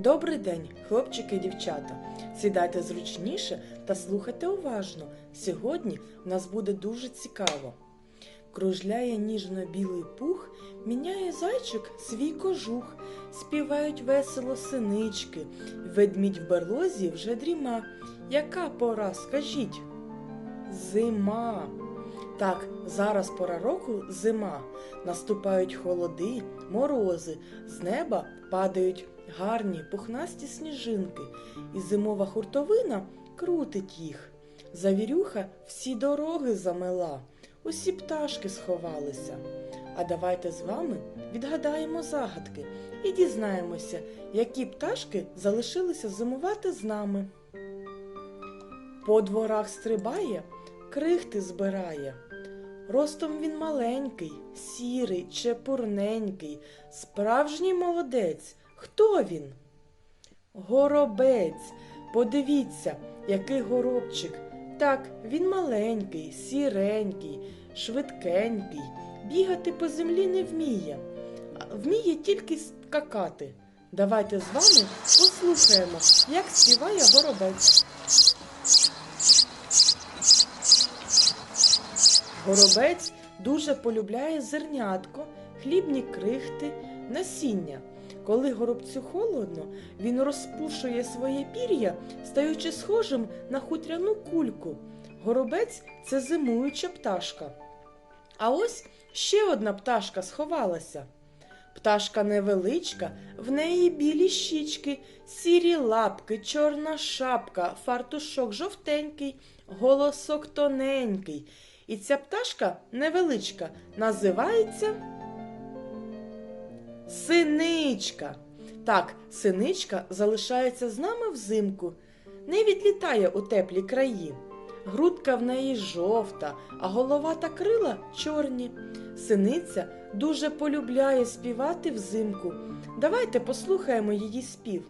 Добрий день, хлопчики і дівчата. Сідайте зручніше та слухайте уважно. Сьогодні в нас буде дуже цікаво. Кружляє ніжно-білий пух, міняє зайчик свій кожух, співають весело синички, ведмідь в берлозі вже дріма. Яка пора, скажіть? Зима. Так, зараз пора року зима. Наступають холоди, морози, з неба падають гарні пухнасті сніжинки, і зимова хуртовина крутить їх. Завірюха всі дороги замела, усі пташки сховалися. А давайте з вами відгадаємо загадки і дізнаємося, які пташки залишилися зимувати з нами. По дворах стрибає, крихти збирає. Ростом він маленький, сірий, чепурненький, справжній молодець. Хто він? Горобець. Подивіться, який горобчик. Так, він маленький, сіренький, швидкенький, бігати по землі не вміє, вміє тільки скакати. Давайте з вами послухаємо, як співає горобець. Горобець дуже полюбляє зернятко, хлібні крихти, насіння. Коли горобцю холодно, він розпушує своє пір'я, стаючи схожим на хутряну кульку. Горобець це зимуюча пташка. А ось ще одна пташка сховалася. Пташка невеличка, в неї білі щічки, сірі лапки, чорна шапка, фартушок жовтенький, голосок тоненький. І ця пташка невеличка, називається синичка. Так, синичка залишається з нами взимку, не відлітає у теплі краї. Грудка в неї жовта, а голова та крила чорні. Синиця дуже полюбляє співати взимку. Давайте послухаємо її спів.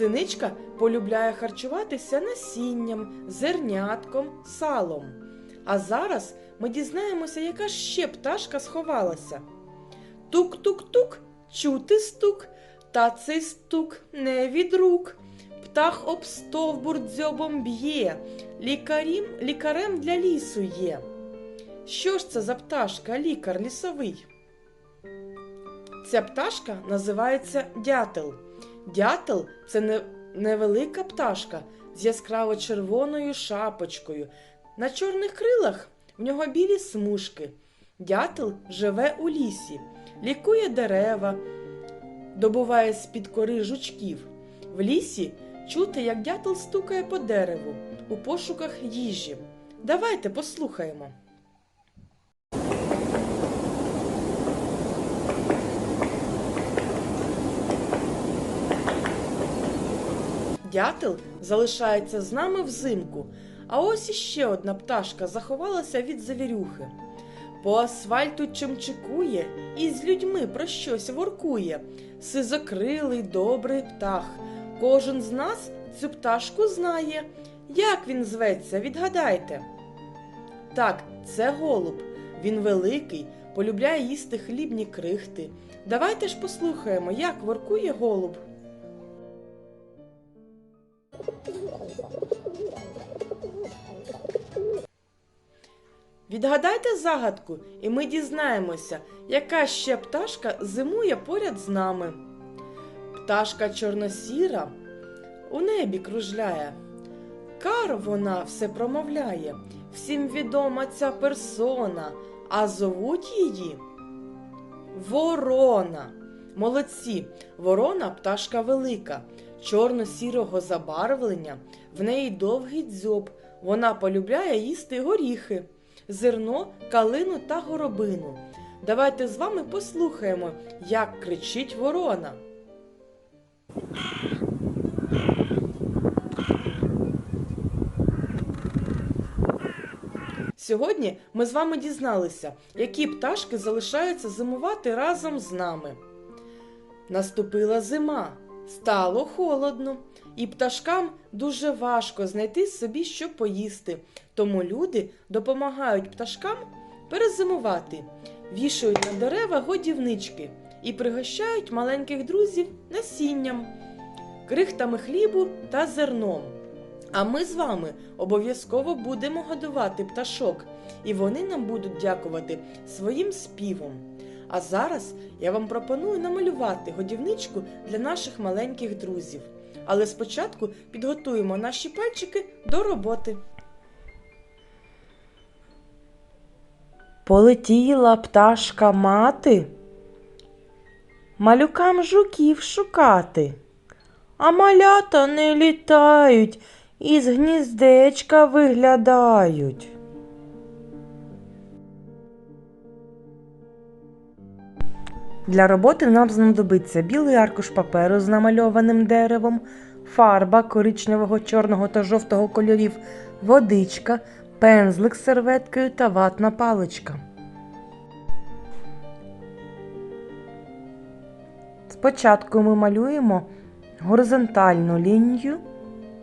Синичка полюбляє харчуватися насінням, зернятком, салом. А зараз ми дізнаємося, яка ще пташка сховалася. Тук-тук-тук, чути стук, та цей стук не від рук. Птах об стовбур дзьобом б'є, лікарім, лікарем для лісу є. Що ж це за пташка, лікар лісовий? Ця пташка називається дятел. Дятел це невелика пташка з яскраво червоною шапочкою. На чорних крилах в нього білі смужки. Дятел живе у лісі, лікує дерева, добуває з-під кори жучків. В лісі чути, як дятел стукає по дереву у пошуках їжі. Давайте послухаємо. Дятел залишається з нами взимку, а ось іще одна пташка заховалася від завірюхи. По асфальту чимчикує і з людьми про щось воркує. Сизокрилий добрий птах. Кожен з нас цю пташку знає. Як він зветься, відгадайте. Так, це голуб. Він великий, полюбляє їсти хлібні крихти. Давайте ж послухаємо, як воркує голуб. Відгадайте загадку, і ми дізнаємося, яка ще пташка зимує поряд з нами. Пташка чорносіра у небі кружляє. Кар вона все промовляє. Всім відома ця персона, а зовуть її Ворона. Молодці, ворона пташка велика, чорно-сірого забарвлення, в неї довгий дзьоб. Вона полюбляє їсти горіхи, зерно, калину та горобину. Давайте з вами послухаємо, як кричить ворона. Сьогодні ми з вами дізналися, які пташки залишаються зимувати разом з нами. Наступила зима, Стало холодно, і пташкам дуже важко знайти собі що поїсти. Тому люди допомагають пташкам перезимувати, вішають на дерева годівнички і пригощають маленьких друзів насінням, крихтами хлібу та зерном. А ми з вами обов'язково будемо годувати пташок, і вони нам будуть дякувати своїм співом. А зараз я вам пропоную намалювати годівничку для наших маленьких друзів. Але спочатку підготуємо наші пальчики до роботи. Полетіла пташка мати, малюкам жуків шукати, а малята не літають, із гніздечка виглядають. Для роботи нам знадобиться білий аркуш паперу з намальованим деревом, фарба коричневого, чорного та жовтого кольорів, водичка, пензлик з серветкою та ватна паличка. Спочатку ми малюємо горизонтальну лінію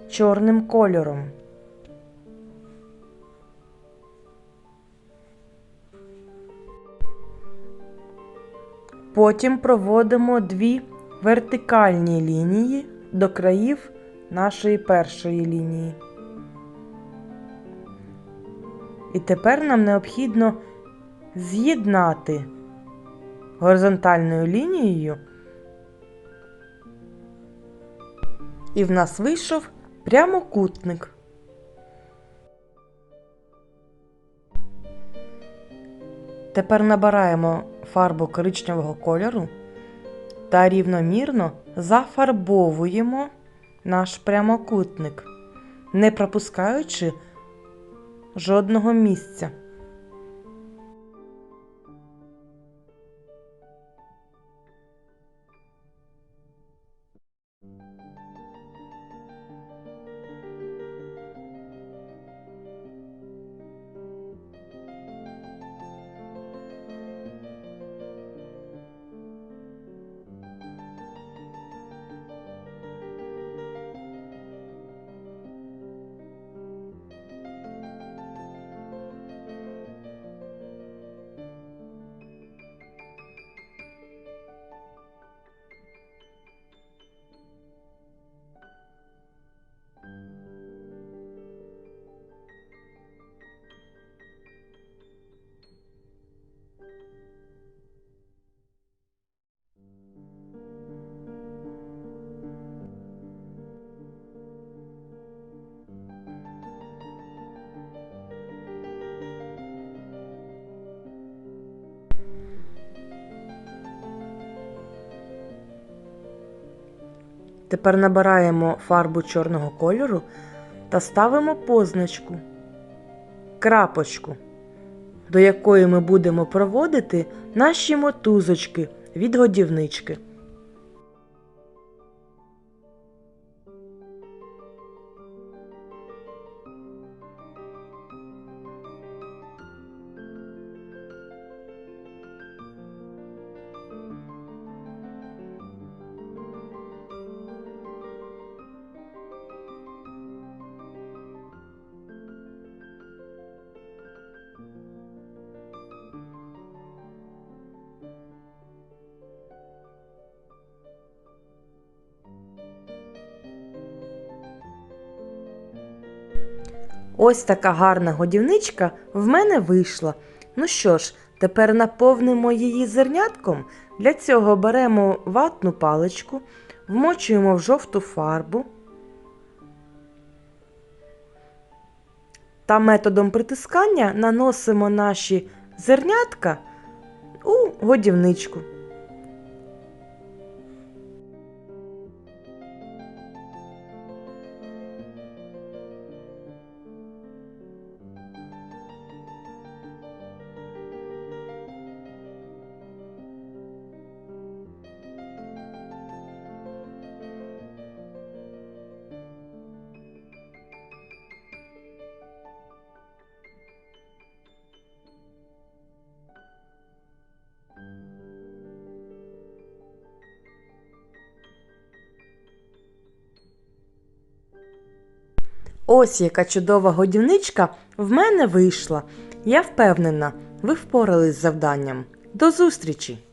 чорним кольором. Потім проводимо дві вертикальні лінії до країв нашої першої лінії. І тепер нам необхідно з'єднати горизонтальною лінією, і в нас вийшов прямокутник. Тепер набираємо фарбу коричневого кольору та рівномірно зафарбовуємо наш прямокутник, не пропускаючи жодного місця. Тепер набираємо фарбу чорного кольору та ставимо позначку, крапочку, до якої ми будемо проводити наші мотузочки від годівнички. Ось така гарна годівничка в мене вийшла. Ну що ж, тепер наповнимо її зернятком. Для цього беремо ватну паличку, вмочуємо в жовту фарбу та методом притискання наносимо наші зернятка у годівничку. Ось яка чудова годівничка в мене вийшла. Я впевнена, ви впорались з завданням. До зустрічі!